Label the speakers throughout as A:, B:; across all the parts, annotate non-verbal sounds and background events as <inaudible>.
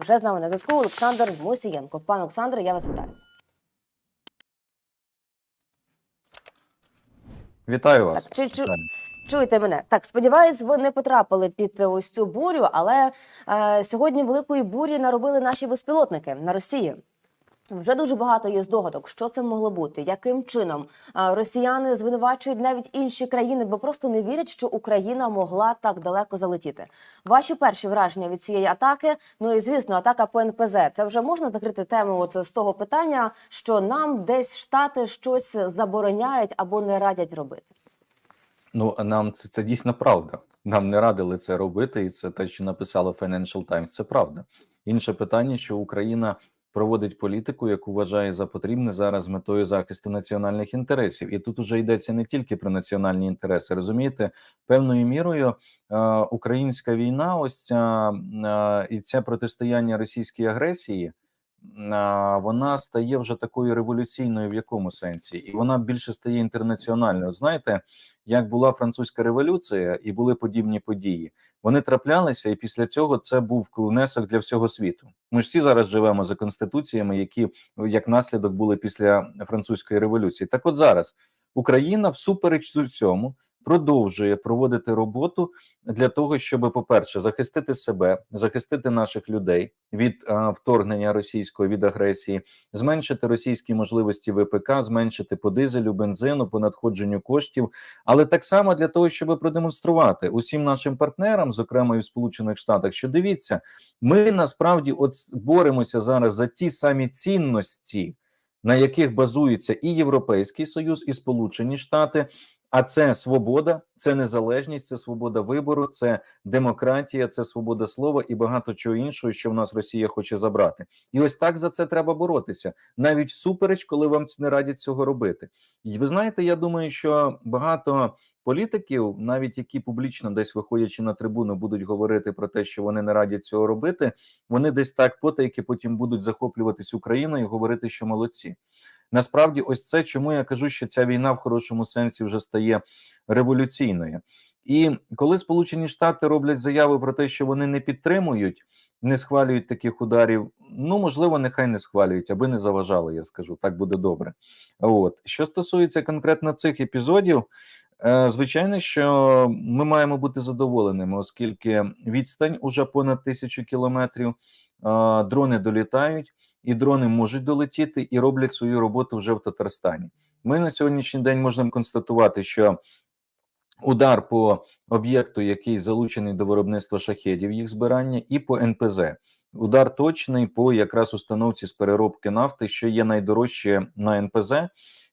A: Вже з нами на зв'язку Олександр Мосієнко. Пане Олександре, я вас вітаю.
B: Вітаю вас.
A: Так, чи,
B: чу...
A: Чуєте мене? Так, сподіваюсь, ви не потрапили під ось цю бурю, але е, сьогодні великої бурі наробили наші безпілотники на Росії. Вже дуже багато є здогадок, що це могло бути, яким чином Е, росіяни звинувачують навіть інші країни, бо просто не вірять, що Україна могла так далеко залетіти. Ваші перші враження від цієї атаки? Ну і звісно, атака по НПЗ. Це вже можна закрити тему от з того питання, що нам десь штати щось забороняють або не радять робити.
B: Ну нам це, це дійсно правда. Нам не радили це робити, і це те, що написало Financial Times, Це правда. Інше питання, що Україна проводить політику, яку вважає за потрібне зараз метою захисту національних інтересів. І тут уже йдеться не тільки про національні інтереси. Розумієте, певною мірою е, українська війна, ось ця е, і це протистояння російській агресії. Вона стає вже такою революційною в якому сенсі, і вона більше стає інтернаціональною. Знаєте, як була французька революція і були подібні події, вони траплялися, і після цього це був внесок для всього світу. Ми ж всі зараз живемо за конституціями, які як наслідок були після французької революції. Так, от зараз Україна, всупереч цьому, продовжує проводити роботу для того, щоб, по-перше, захистити себе, захистити наших людей від а, вторгнення російської від агресії, зменшити російські можливості ВПК, зменшити по дизелю, бензину, по надходженню коштів, але так само для того, щоб продемонструвати усім нашим партнерам, зокрема і в Сполучених Штатах, що дивіться, ми насправді от боремося зараз за ті самі цінності, на яких базується і Європейський Союз, і Сполучені Штати. А це свобода, це незалежність, це свобода вибору, це демократія, це свобода слова і багато чого іншого, що в нас Росія хоче забрати. І ось так за це треба боротися, навіть всупереч, коли вам не радять цього робити. І ви знаєте, я думаю, що багато політиків, навіть які публічно десь виходячи на трибуну, будуть говорити про те, що вони не радять цього робити. Вони десь так потайки потім будуть захоплюватись Україною і говорити, що молодці. Насправді, ось це чому я кажу, що ця війна в хорошому сенсі вже стає революційною. І коли Сполучені Штати роблять заяви про те, що вони не підтримують, не схвалюють таких ударів, ну можливо, нехай не схвалюють, аби не заважали, я скажу, так буде добре. От що стосується конкретно цих епізодів, е, звичайно, що ми маємо бути задоволеними, оскільки відстань уже понад тисячу кілометрів, е, дрони долітають і дрони можуть долетіти і роблять свою роботу вже в Татарстані. Ми на сьогоднішній день можемо констатувати, що удар по об'єкту, який залучений до виробництва шахедів, їх збирання, і по НПЗ. Удар точний по якраз установці з переробки нафти, що є найдорожче на НПЗ,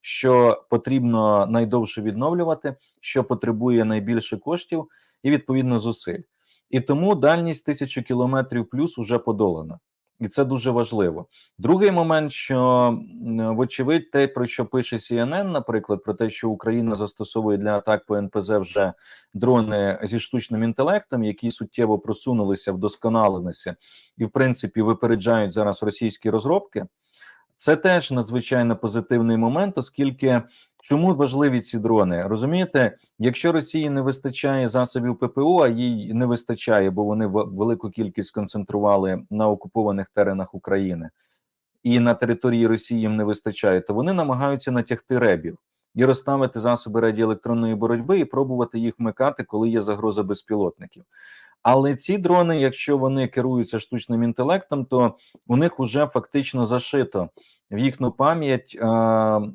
B: що потрібно найдовше відновлювати, що потребує найбільше коштів і відповідно зусиль. І тому дальність тисячу кілометрів плюс уже подолана. І це дуже важливо. Другий момент, що вочевидь, те, про що пише CNN, наприклад, про те, що Україна застосовує для атак по НПЗ вже дрони зі штучним інтелектом, які суттєво просунулися, вдосконалилися і, в принципі, випереджають зараз російські розробки. Це теж надзвичайно позитивний момент, оскільки чому важливі ці дрони? Розумієте, якщо Росії не вистачає засобів ППО, а їй не вистачає, бо вони велику кількість концентрували на окупованих теренах України і на території Росії їм не вистачає, то вони намагаються натягти ребів і розставити засоби радіоелектронної боротьби і пробувати їх вмикати, коли є загроза безпілотників. Але ці дрони, якщо вони керуються штучним інтелектом, то у них вже фактично зашито в їхню пам'ять е,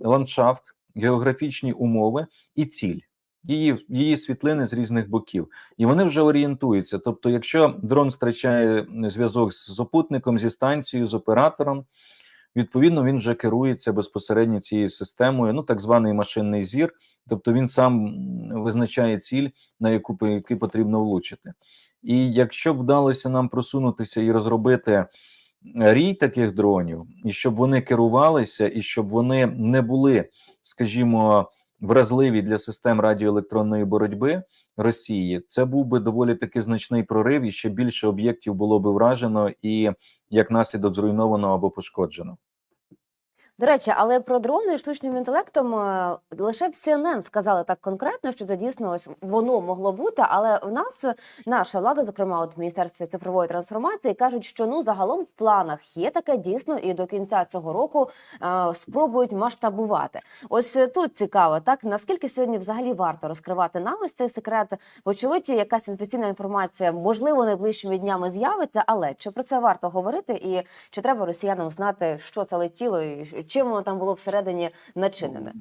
B: ландшафт, географічні умови і ціль. Її її світлини з різних боків, і вони вже орієнтуються. Тобто, якщо дрон втрачає зв'язок з супутником, зі станцією, з оператором, відповідно він вже керується безпосередньо цією системою, ну так званий машинний зір, тобто він сам визначає ціль, на яку яку потрібно влучити. І якщо вдалося нам просунутися і розробити рій таких дронів, і щоб вони керувалися, і щоб вони не були, скажімо, вразливі для систем радіоелектронної боротьби Росії, це був би доволі таки значний прорив, і ще більше об'єктів було би вражено і як наслідок зруйновано або пошкоджено.
A: До речі, але про дрони штучним інтелектом е, лише в CNN сказали так конкретно, що це дійсно ось воно могло бути. Але в нас наша влада, зокрема, от в міністерстві цифрової трансформації, кажуть, що ну загалом в планах є таке дійсно, і до кінця цього року е, спробують масштабувати. Ось е, тут цікаво, так наскільки сьогодні взагалі варто розкривати нам ось цей секрет? Вочевидь, якась офіційна інформація можливо найближчими днями з'явиться, але чи про це варто говорити, і чи треба росіянам знати, що це летіло, і чим воно там було всередині начинене?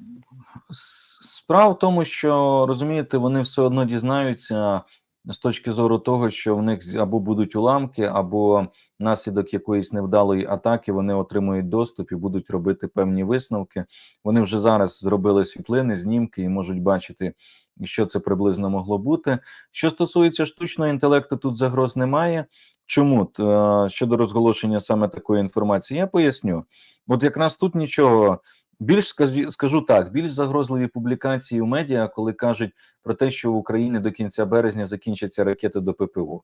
B: Справа в тому, що розумієте, вони все одно дізнаються з точки зору того, що в них або будуть уламки, або наслідок якоїсь невдалої атаки вони отримують доступ і будуть робити певні висновки. Вони вже зараз зробили світлини, знімки і можуть бачити, що це приблизно могло бути. Що стосується штучного інтелекту, тут загроз немає. Чому е, щодо розголошення саме такої інформації? Я поясню. От якраз тут нічого. Більш скажу, так, більш загрозливі публікації у медіа, коли кажуть про те, що в Україні до кінця березня закінчаться ракети до ППО.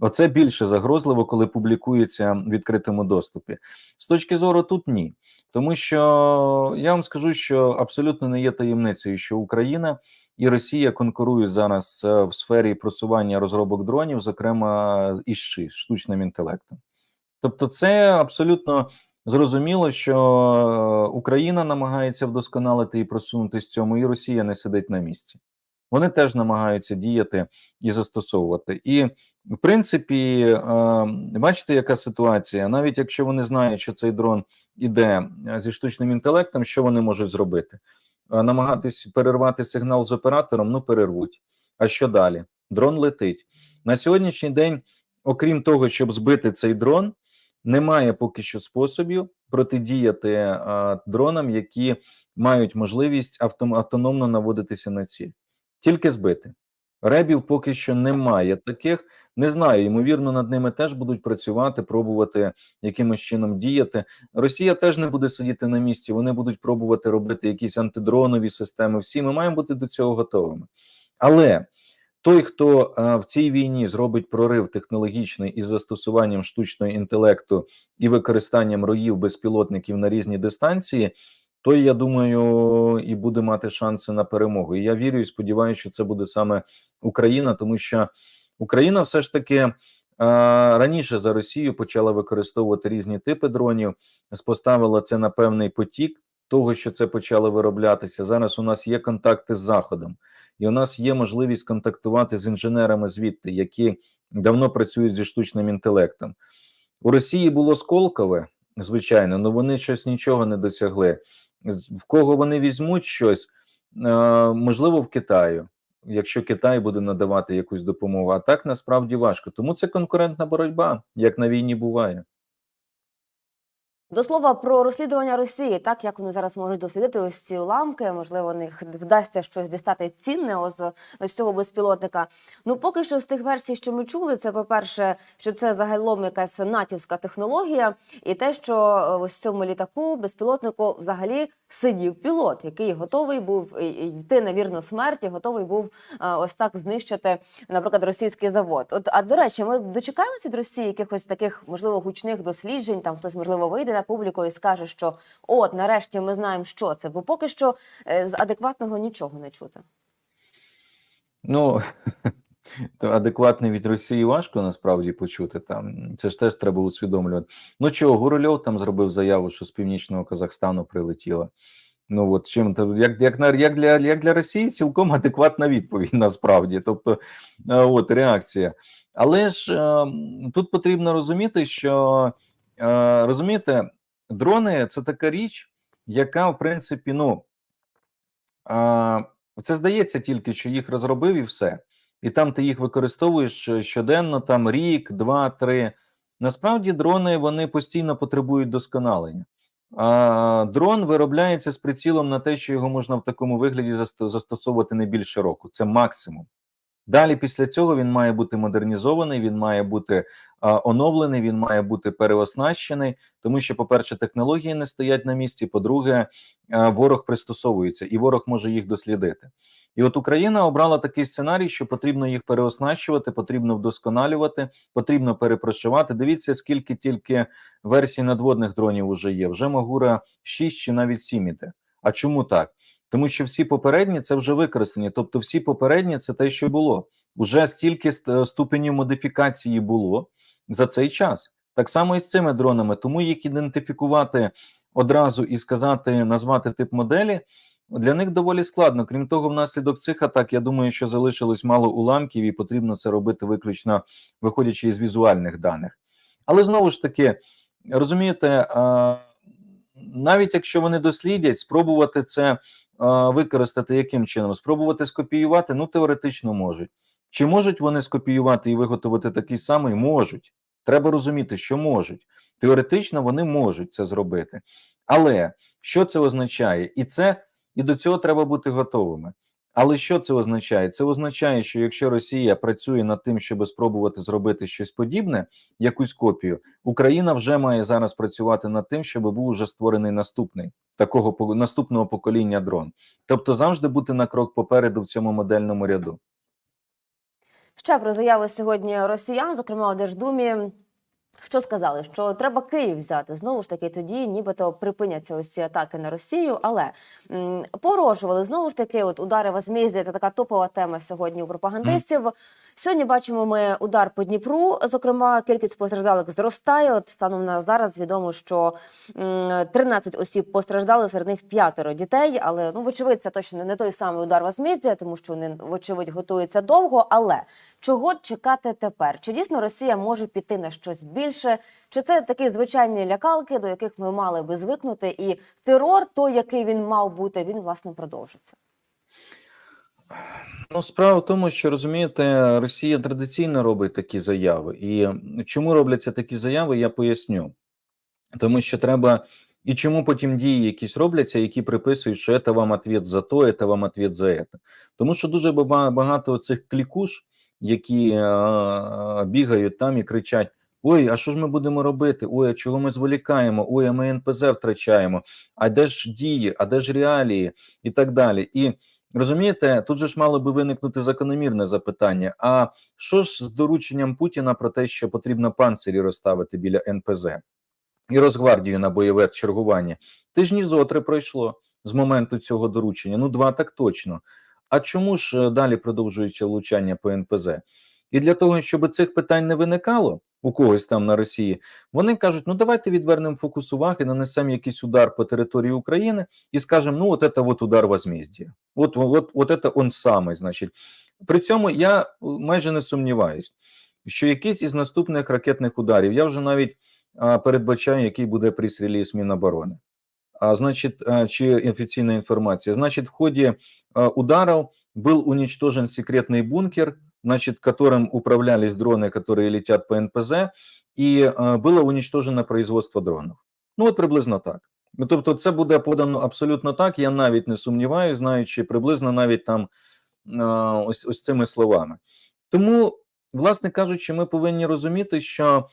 B: Оце більше загрозливо, коли публікується в відкритому доступі. З точки зору тут ні. Тому що я вам скажу, що абсолютно не є таємницею, що Україна і Росія конкурують зараз е, в сфері просування розробок дронів, зокрема із штучним інтелектом. Тобто, це абсолютно зрозуміло, що е, Україна намагається вдосконалити і просунутися в цьому, і Росія не сидить на місці. Вони теж намагаються діяти і застосовувати. І, в принципі, е, бачите, яка ситуація? Навіть якщо вони знають, що цей дрон іде зі штучним інтелектом, що вони можуть зробити? Е, Намагатись перервати сигнал з оператором, ну перервуть. А що далі? Дрон летить. На сьогоднішній день, окрім того, щоб збити цей дрон, немає поки що способів протидіяти а, дронам, які мають можливість автом, автономно наводитися на ціль. Тільки збити. Ребів поки що немає таких. Не знаю, ймовірно, над ними теж будуть працювати, пробувати якимось чином діяти. Росія теж не буде сидіти на місці. Вони будуть пробувати робити якісь антидронові системи. Всі ми маємо бути до цього готовими. Але той, хто е, в цій війні зробить прорив технологічний із застосуванням штучного інтелекту і використанням роїв безпілотників на різні дистанції, той, я думаю, і буде мати шанси на перемогу. І я вірю і сподіваюся, що це буде саме Україна, тому що Україна все ж таки е, раніше за Росію почала використовувати різні типи дронів, поставила це на певний потік того, що це почало вироблятися. Зараз у нас є контакти з Заходом, і у нас є можливість контактувати з інженерами звідти, які давно працюють зі штучним інтелектом. У Росії було Сколкове, звичайно, але вони щось нічого не досягли. В кого вони візьмуть щось, е, можливо, в Китаю, якщо Китай буде надавати якусь допомогу. А так насправді важко. Тому це конкурентна боротьба, як на війні буває.
A: До слова про розслідування Росії, так як вони зараз можуть дослідити ось ці уламки, можливо, них вдасться щось дістати цінне ось, ось цього безпілотника. Ну поки що з тих версій, що ми чули, це по-перше, що це загалом якась натівська технологія, і те, що е, ось цьому літаку безпілотнику взагалі сидів пілот, який готовий був і- і йти на вірну смерті, готовий був е, ось так знищити, наприклад, російський завод. От а до речі, ми дочекаємося від Росії якихось таких можливо гучних досліджень. Там хтось можливо вийде на публіку і скаже, що от нарешті ми знаємо, що це, бо поки що е, з адекватного нічого не чути.
B: Ну <laughs> то адекватний від Росії важко насправді почути там. Це ж теж треба усвідомлювати. Ну чого, Гурульов там зробив заяву, що з північного Казахстану прилетіла. Ну от чим то як, як, як, для, як для Росії цілком адекватна відповідь насправді, тобто е, от реакція. Але ж е, тут потрібно розуміти, що розумієте, дрони це така річ, яка в принципі, ну е, це здається тільки, що їх розробив і все. І там ти їх використовуєш е, щоденно, там рік, два, три. Насправді, дрони вони постійно потребують досконалення. А дрон виробляється з прицілом на те, що його можна в такому вигляді застосовувати не більше року. Це максимум. Далі, після цього, він має бути модернізований, він має бути а, оновлений, він має бути переоснащений, тому що, по-перше, технології не стоять на місці. По-друге, ворог пристосовується, і ворог може їх дослідити. І от Україна обрала такий сценарій, що потрібно їх переоснащувати, потрібно вдосконалювати, потрібно перепрошивати. Дивіться, скільки тільки версій надводних дронів уже є. Вже Магура 6 чи навіть 7 іде. А чому так? Тому що всі попередні це вже використані, тобто всі попередні це те, що було. Уже стільки ступенів модифікації було за цей час. Так само і з цими дронами. Тому їх ідентифікувати одразу і сказати, назвати тип моделі для них доволі складно. Крім того, внаслідок цих атак, я думаю, що залишилось мало уламків, і потрібно це робити виключно виходячи із візуальних даних. Але знову ж таки, розумієте, навіть якщо вони дослідять, спробувати це використати яким чином? Спробувати скопіювати, ну теоретично можуть. Чи можуть вони скопіювати і виготовити такий самий? Можуть. Треба розуміти, що можуть. Теоретично вони можуть це зробити. Але що це означає? І це і до цього треба бути готовими. Але що це означає? Це означає, що якщо Росія працює над тим, щоб спробувати зробити щось подібне, якусь копію, Україна вже має зараз працювати над тим, щоб був уже створений наступний такого наступного покоління дрон. Тобто завжди бути на крок попереду в цьому модельному ряду.
A: Ще про заяви сьогодні росіян, зокрема у Держдумі. Що сказали, що треба Київ взяти знову ж таки, тоді нібито припиняться ось ці атаки на Росію, але м, порожували знову ж таки. От удари возмездя – це така топова тема сьогодні у пропагандистів. Сьогодні бачимо ми удар по Дніпру. Зокрема, кількість постраждалих зростає. От станом на зараз відомо, що м, 13 осіб постраждали, серед них п'ятеро дітей. Але ну, вочевидь, це точно не той самий удар возмездя, тому що вони вочевидь готуються довго. Але чого чекати тепер? Чи дійсно Росія може піти на щось більше? Чи це такі звичайні лякалки, до яких ми мали би звикнути? І терор, той, який він мав бути, він власне продовжиться.
B: Ну, справа в тому, що розумієте, Росія традиційно робить такі заяви. І чому робляться такі заяви, я поясню. Тому що треба. І чому потім дії якісь робляться, які приписують, що це вам ответ за то, це вам ответ за це. Тому що дуже багато цих клікуш, які е, бігають там і кричать: Ой, а що ж ми будемо робити? Ой, а чого ми зволікаємо? Ой, а ми НПЗ втрачаємо. А де ж дії, а де ж реалії, і так далі. І розумієте, тут же ж мало би виникнути закономірне запитання: а що ж з дорученням Путіна про те, що потрібно панцирі розставити біля НПЗ? і Росгвардію на бойове чергування. Тижні зотри пройшло з моменту цього доручення. Ну, два так точно. А чому ж е, далі продовжується влучання по НПЗ? І для того, щоб цих питань не виникало у когось там на Росії, вони кажуть: ну давайте відвернемо фокус уваги, нанесемо якийсь удар по території України і скажемо: ну, от це от удар возмездия. От, от, от це он самий, значить. При цьому я е, майже не сумніваюсь, що якийсь із наступних ракетних ударів, я вже навіть а, передбачаю, який буде прес-реліз Міноборони А, значит, а, чи официальная информация. Значит, в ходе а, ударов был уничтожен секретный бункер, значит, которым управлялись дроны, которые летят по НПЗ, і а, було уничтожено производство дронів. Ну, от приблизно так. Ну, Тобто, це буде подано абсолютно так. Я навіть не сумніваюся, знаючи приблизно навіть там а, ось, ось цими словами. Тому, власне кажучи, ми повинні розуміти, що а,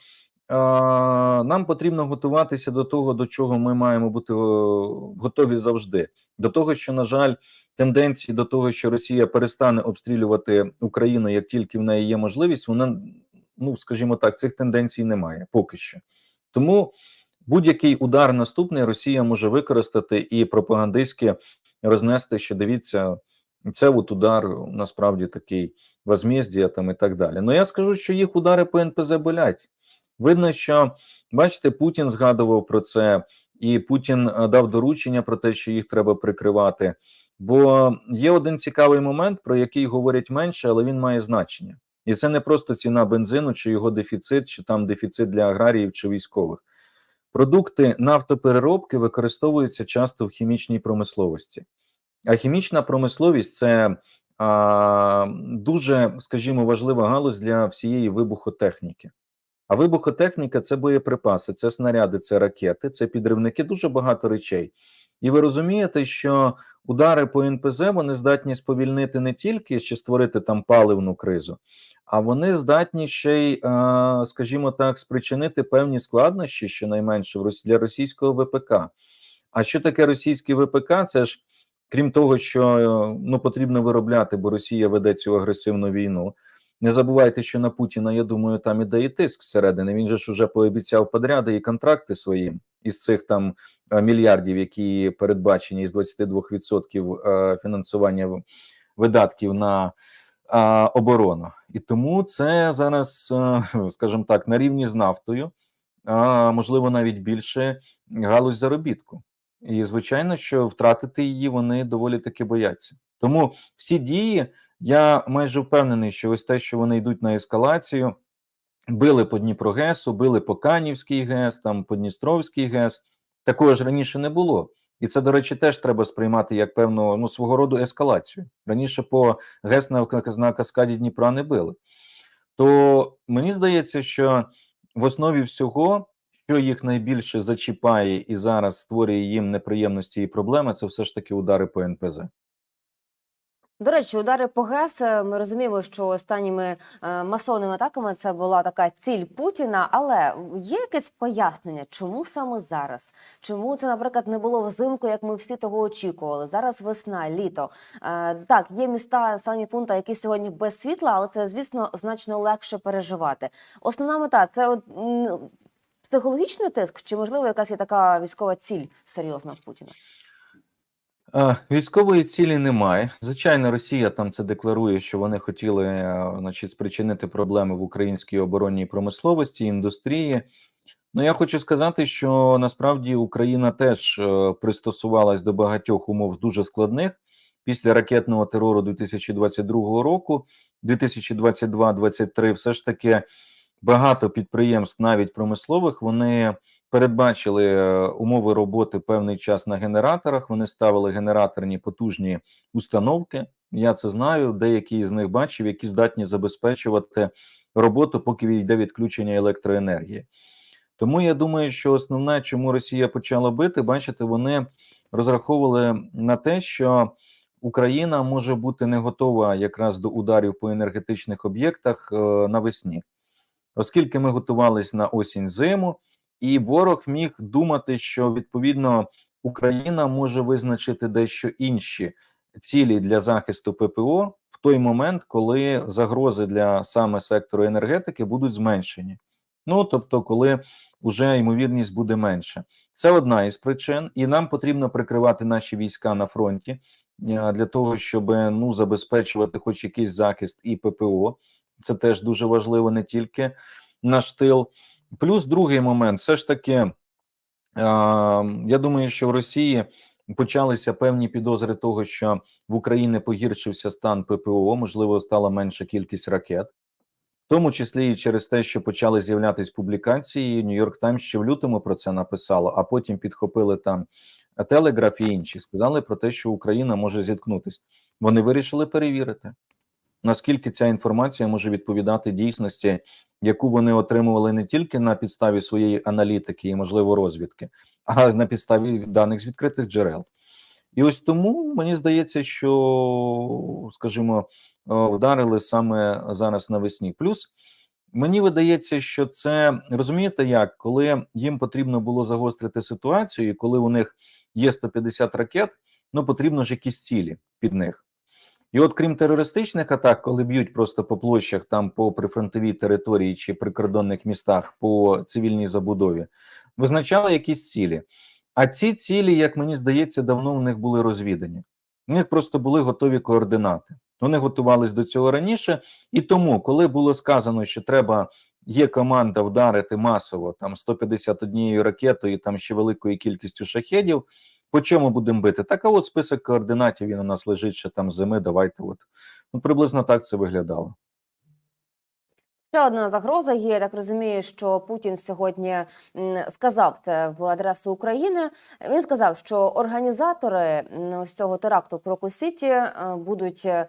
B: нам потрібно готуватися до того, до чого ми маємо бути готові завжди. До того, що, на жаль, тенденції до того, що Росія перестане обстрілювати Україну, як тільки в неї є можливість, вона, ну скажімо так, цих тенденцій немає поки що. Тому будь-який удар наступний Росія може використати і пропагандистськи рознести, що дивіться, це от удар насправді такий возмездія там і так далі. Ну я скажу, що їх удари по НПЗ болять. Видно, що бачите, Путін згадував про це, і Путін е, дав доручення про те, що їх треба прикривати. Бо є один цікавий момент, про який говорять менше, але він має значення. І це не просто ціна бензину, чи його дефіцит, чи там дефіцит для аграріїв чи військових. Продукти нафтопереробки використовуються часто в хімічній промисловості. А хімічна промисловість це а, дуже, скажімо, важлива галузь для всієї вибухотехніки. А вибухотехніка це боєприпаси, це снаряди, це ракети, це підривники, дуже багато речей. І ви розумієте, що удари по НПЗ вони здатні сповільнити не тільки чи створити там паливну кризу, а вони здатні ще й, е, скажімо так, спричинити певні складнощі, щонайменше для російського ВПК. А що таке російський ВПК? Це ж Крім того, що е, ну потрібно виробляти, бо Росія веде цю агресивну війну. Не забувайте, що на Путіна, я думаю, там іде і тиск зсередини. Він же ж уже пообіцяв подряди і контракти свої із цих там е, мільярдів, які передбачені із 22% е, фінансування видатків на е, оборону. І тому це зараз, скажімо так, на рівні з нафтою, а можливо навіть більше галузь заробітку. І звичайно, що втратити її вони доволі таки бояться. Тому всі дії, я майже впевнений, що ось те, що вони йдуть на ескалацію, били по Дніпрогесу, били по Канівський ГЕС, там по Дністровський ГЕС. Такого ж раніше не було. І це, до речі, теж треба сприймати як певну ну, свого роду ескалацію. Раніше по ГЕС на, на каскаді Дніпра не били. То мені здається, що в основі всього, що їх найбільше зачіпає і зараз створює їм неприємності і проблеми, це все ж таки удари по НПЗ.
A: До речі, удари по ГЕС. е, Ми розуміємо, що останніми е, масовними атаками це була така ціль Путіна. Але є якесь пояснення, чому саме зараз? Чому це, наприклад, не було взимку, як ми всі того очікували? Зараз весна, літо. Е, Так, є міста, населені пункти, які сьогодні без світла, але це, звісно, значно легше переживати. Основна мета це психологічний тиск, чи можливо якась є така військова ціль серйозна в Путіна?
B: Військової цілі немає. Звичайно, Росія там це декларує, що вони хотіли е, значить, спричинити проблеми в українській оборонній промисловості, індустрії. Ну, я хочу сказати, що насправді Україна теж е, пристосувалась до багатьох умов дуже складних після ракетного терору 2022 року, 2022-2023 все ж таки багато підприємств, навіть промислових, вони передбачили е, умови роботи певний час на генераторах. Вони ставили генераторні потужні установки. Я це знаю. Деякі з них бачив, які здатні забезпечувати роботу, поки йде відключення електроенергії. Тому я думаю, що основне, чому Росія почала бити, бачите, вони розраховували на те, що Україна може бути не готова якраз до ударів по енергетичних об'єктах е, навесні, оскільки ми готувалися на осінь зиму, і ворог міг думати, що відповідно Україна може визначити дещо інші цілі для захисту ППО в той момент, коли загрози для саме сектору енергетики будуть зменшені. Ну тобто, коли вже ймовірність буде менша, це одна із причин, і нам потрібно прикривати наші війська на фронті е, для того, щоб ну забезпечувати хоч якийсь захист і ППО. Це теж дуже важливо, не тільки наш тил. Плюс другий момент, все ж таки, я думаю, що в Росії почалися певні підозри того, що в Україні погіршився стан ППО, можливо, стала менша кількість ракет, в тому числі і через те, що почали з'являтися публікації. Нью-Йорк Таймс ще в лютому про це написало, а потім підхопили там Телеграф і інші. Сказали про те, що Україна може зіткнутися. Вони вирішили перевірити, наскільки ця інформація може відповідати дійсності, яку вони отримували не тільки на підставі своєї аналітики і, можливо, розвідки, а на підставі даних з відкритих джерел. І ось тому мені здається, що, скажімо, е, вдарили саме зараз навесні. Плюс мені видається, що це розумієте, як коли їм потрібно було загострити ситуацію, і коли у них є 150 ракет, ну потрібно ж якісь цілі під них. І от крім терористичних атак, коли б'ють просто по площах, там по прифронтовій території чи прикордонних містах по цивільній забудові, визначали якісь цілі. А ці цілі, як мені здається, давно в них були розвідані. У них просто були готові координати. Вони готувались до цього раніше, і тому, коли було сказано, що треба є команда вдарити масово там 151 ракетою, там ще великою кількістю шахедів. По чому будемо бити? Так, а от список координатів він у нас лежить ще там зими. Давайте, от ну приблизно так це виглядало.
A: Ще одна загроза є. Я так розумію, що Путін сьогодні сказав це в адресу України. Він сказав, що організатори ось цього теракту в Крокус-Сіті е, будуть е,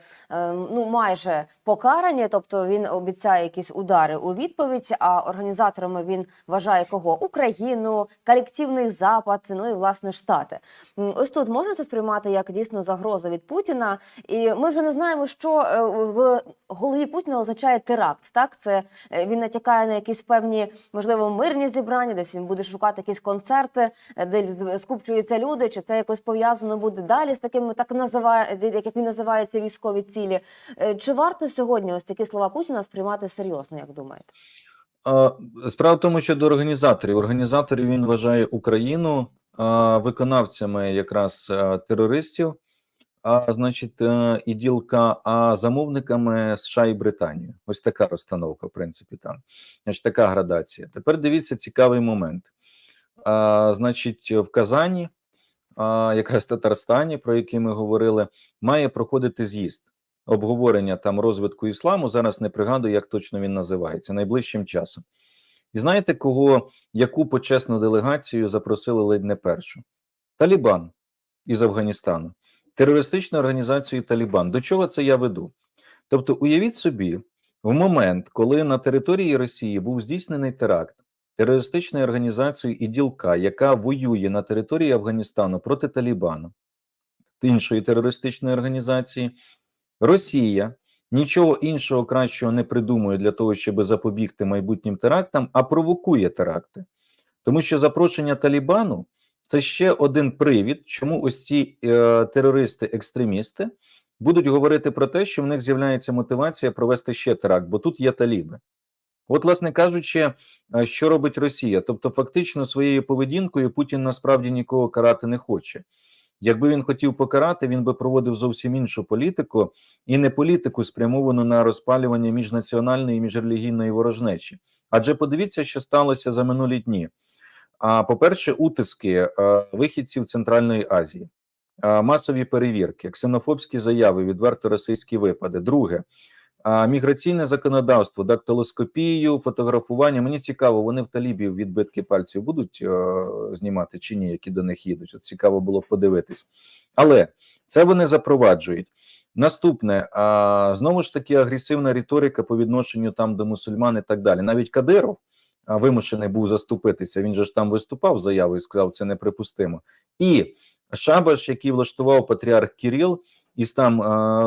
A: ну майже покарані. Тобто він обіцяє якісь удари у відповідь. А організаторами він вважає кого Україну, колективний Запад, ну і власне Штати. Ось тут можна це сприймати як дійсно загрозу від Путіна. І ми вже не знаємо, що е, в голові Путіна означає теракт. Так, це Е, Він натякає на якісь певні, можливо, мирні зібрання, десь він буде шукати якісь концерти, е, де скупчуються люди. Чи це якось пов'язано буде далі з такими, так називає, як він називається, військові цілі? Е, Чи варто сьогодні ось такі слова Путіна сприймати серйозно, як думаєте?
B: Справа в тому, що до організаторів. Організаторів він вважає Україну виконавцями якраз терористів, а значить, і ділка, а замовниками США і Британії. Ось така розстановка, в принципі, там. Значить, така градація. Тепер дивіться цікавий момент. А, Значить, в Казані, а, якраз Татарстані, про який ми говорили, має проходити з'їзд обговорення там розвитку ісламу. Зараз не пригадую, як точно він називається найближчим часом. І знаєте, кого яку почесну делегацію запросили ледь не першу? Талібан із Афганістану, терористичну організацію Талібан. До чого це я веду? Тобто, уявіть собі, в момент, коли на території Росії був здійснений теракт терористичної організації «Іділка», яка воює на території Афганістану проти Талібану, іншої терористичної організації, Росія нічого іншого кращого не придумує для того, щоб запобігти майбутнім терактам, а провокує теракти. Тому що запрошення Талібану це ще один привід, чому ось ці е, терористи-екстремісти будуть говорити про те, що в них з'являється мотивація провести ще теракт, бо тут є таліби. От, власне кажучи, е, що робить Росія? Тобто, фактично, своєю поведінкою Путін насправді нікого карати не хоче. Якби він хотів покарати, він би проводив зовсім іншу політику, і не політику, спрямовану на розпалювання міжнаціональної і міжрелігійної ворожнечі. Адже подивіться, що сталося за минулі дні. А по-перше, утиски е, вихідців Центральної Азії, масові перевірки, ксенофобські заяви, відверто російські випади. Друге, міграційне законодавство, дактилоскопію, фотографування. Мені цікаво, вони в талібів відбитки пальців будуть е, знімати чи ні, які до них їдуть. От цікаво було подивитись. Але це вони запроваджують. Наступне знову ж таки агресивна риторика по відношенню там до мусульман і так далі. Навіть Кадиров вимушений був заступитися. Він же ж там виступав заяву і сказав, це неприпустимо. І Шабаш, який влаштував патріарх Кирил, із там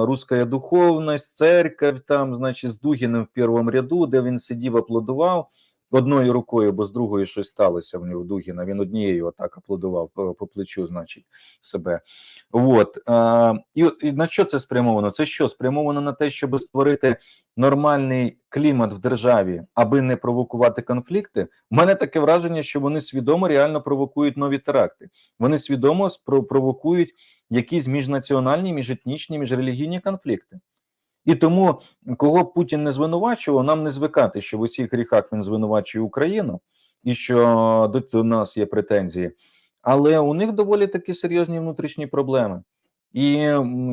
B: руська духовність, церковь, там, значить, з Дугіним в першому ряду, де він сидів, аплодував одною рукою, бо з другою щось сталося в нього Дугіна. Він однією отак аплодував по, по плечу, значить, себе. От і, ось- і на що це спрямовано? Це що спрямовано на те, щоб створити нормальний клімат в державі, аби не провокувати конфлікти. У мене таке враження, що вони свідомо реально провокують нові теракти. Вони свідомо провокують якісь міжнаціональні, міжетнічні, міжрелігійні конфлікти. І тому, кого Путін не звинувачував, нам не звикати, що в усіх гріхах він звинувачує Україну і що до, до нас є претензії. Але у них доволі такі серйозні внутрішні проблеми. І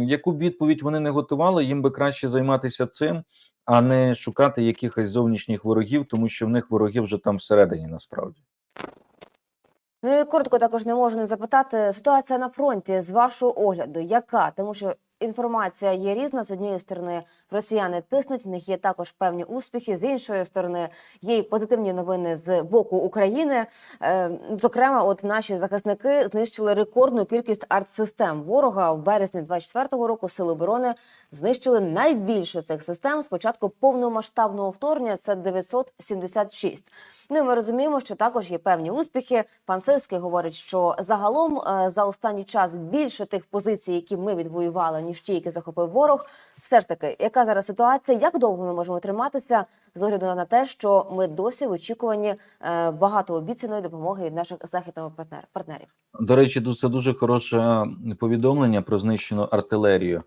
B: яку б відповідь вони не готували, їм би краще займатися цим, а не шукати якихось зовнішніх ворогів, тому що в них вороги вже там всередині насправді.
A: Ну і коротко також не можу не запитати. Ситуація на фронті з вашого огляду, яка? Тому що інформація є різна. З однієї сторони, росіяни тиснуть, в них є також певні успіхи. З іншої сторони, є й позитивні новини з боку України. Е, Зокрема, от наші захисники знищили рекордну кількість артсистем ворога в березні 24-го року. Сили оборони знищили найбільше цих систем. з початку повномасштабного вторгнення це 976. Ну і ми розуміємо, що також є певні успіхи. Пан Сирський говорить, що загалом е, за останній час більше тих позицій, які ми відвоювали, ніж ті, які захопив ворог. Все ж таки, яка зараз ситуація? Як довго ми можемо триматися з огляду на те, що ми досі в очікуванні е, багатообіцяної допомоги від наших західних партнерів?
B: До речі, це дуже хороше повідомлення про знищену артилерію.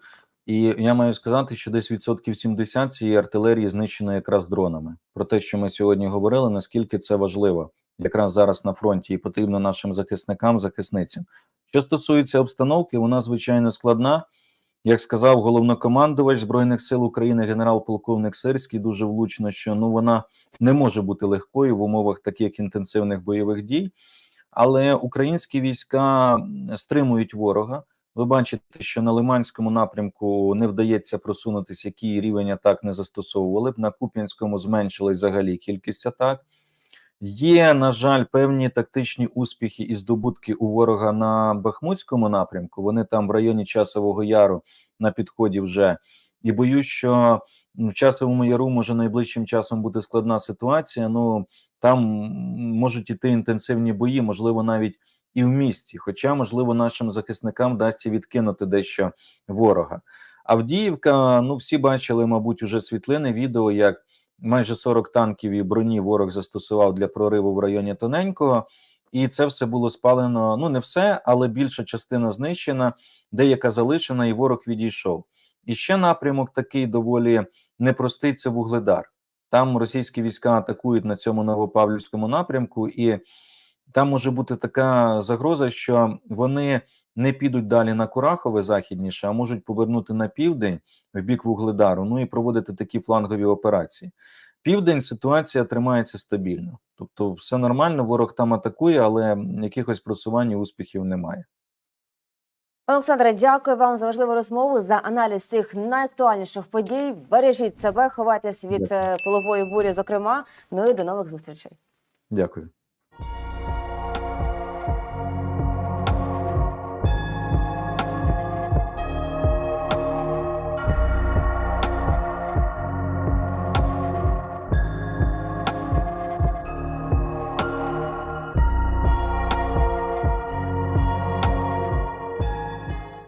B: І я маю сказати, що десь відсотків 70 цієї артилерії знищено якраз дронами. Про те, що ми сьогодні говорили, наскільки це важливо якраз зараз на фронті і потрібно нашим захисникам, захисницям. Що стосується обстановки, вона звичайно складна. Як сказав головнокомандувач збройних сил України, генерал-полковник Сирський, дуже влучно, що ну вона не може бути легкою в умовах таких інтенсивних бойових дій. Але українські війська стримують ворога. Ви бачите, що на Лиманському напрямку не вдається просунутися, який рівень атак не застосовували б. На Куп'янському зменшилась взагалі кількість атак. Є, на жаль, певні тактичні успіхи і здобутки у ворога на Бахмутському напрямку. Вони там в районі Часового Яру на підході вже. І боюсь, що в часовому яру може найближчим часом бути складна ситуація. Ну там можуть іти інтенсивні бої, можливо, навіть і в місті. Хоча, можливо, нашим захисникам вдасться відкинути дещо ворога. Авдіївка, ну всі бачили, мабуть, уже світлини, відео, як майже 40 танків і броні ворог застосував для прориву в районі Тоненького. І це все було спалено. Ну не все, але більша частина знищена, деяка залишена, і ворог відійшов. І ще напрямок такий доволі непростий це вугледар. Там російські війська атакують на цьому новопавлівському напрямку, і там може бути така загроза, що вони не підуть далі на Курахове західніше, а можуть повернути на південь в бік вугледару. Ну і проводити такі флангові операції. Південь ситуація тримається стабільно, тобто все нормально. Ворог там атакує, але якихось просувань і успіхів немає.
A: Олександре, дякую вам за важливу розмову, за аналіз цих найактуальніших подій. Бережіть себе, ховайтесь від е, полової бурі, зокрема. Ну і до нових зустрічей.
B: Дякую.